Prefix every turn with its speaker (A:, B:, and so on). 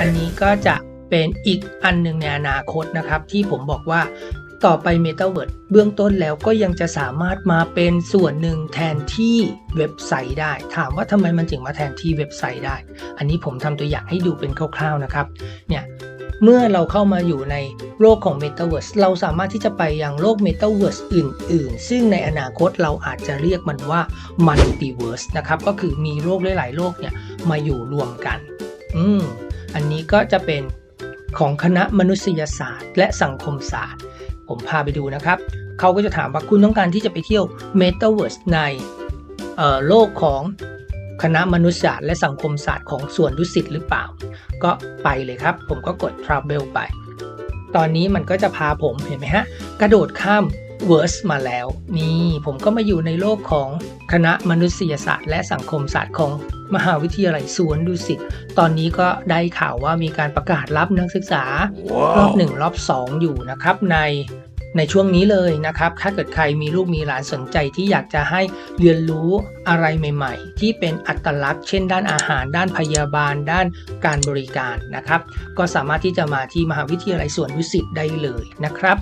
A: อันนี้ก็จะเป็นอีกอันหนึ่งในอนาคตนะครับ ที่ผมบอกว่าต่อไป Metaverse เบื้องต้นแล้วก็ยังจะสามารถมาเป็นส่วนหนึ่งแทนที่เว็บไซต์ได้ ถามว่าทำไมมันถึงมาแทนที่เว็บไซต์ได้ อันนี้ผมทำตัวอย่างให้ดูเป็นคร่าวๆนะครับเนี่ยเมื่อเราเข้ามาอยู่ในโลกของ Metaverse เราสามารถที่จะไปยังโลก Metaverse อื่น ๆ ซึ่งในอนาคตเราอาจจะเรียกมันว่า Multiverse นะครับก็คือมีโลกหลายๆโลกเนี่ยมาอยู่รวมกัน อืม ก็จะเป็นของคณะมนุษยศาสตร์ และสังคมศาสตร์ ผมพาไปดูนะครับ เขาก็จะถามว่าคุณต้องการที่จะไปเที่ยว Metaverse ในโลกของคณะมนุษยศาสตร์และสังคมศาสตร์ของส่วนดุสิตหรือเปล่า ก็ไปเลยครับ ผมก็กด Travel ไป ตอนนี้มันก็จะพาผมเห็นไหมฮะ กระโดดข้าม Verse มาแล้ว นี่ผมก็มาอยู่ในโลกของคณะมนุษยศาสตร์ และสังคมศาสตร์ของมหาวิทยาลัยสวนดุสิต ตอนนี้ก็ได้ข่าวว่ามีการประกาศรับนักศึกษารอบหนึ่งรอบสองอยู่นะครับในในช่วงนี้เลยนะครับ ถ้าเกิดใครมีลูกมีหลานสนใจที่อยากจะให้เรียนรู้อะไรใหม่ ๆ ที่เป็นอัตลักษณ์ เช่น ด้านอาหาร ด้านพยาบาล ด้านการบริการนะครับ ก็สามารถที่จะมาที่มหาวิทยาลัยสวนดุสิตได้เลยนะครับ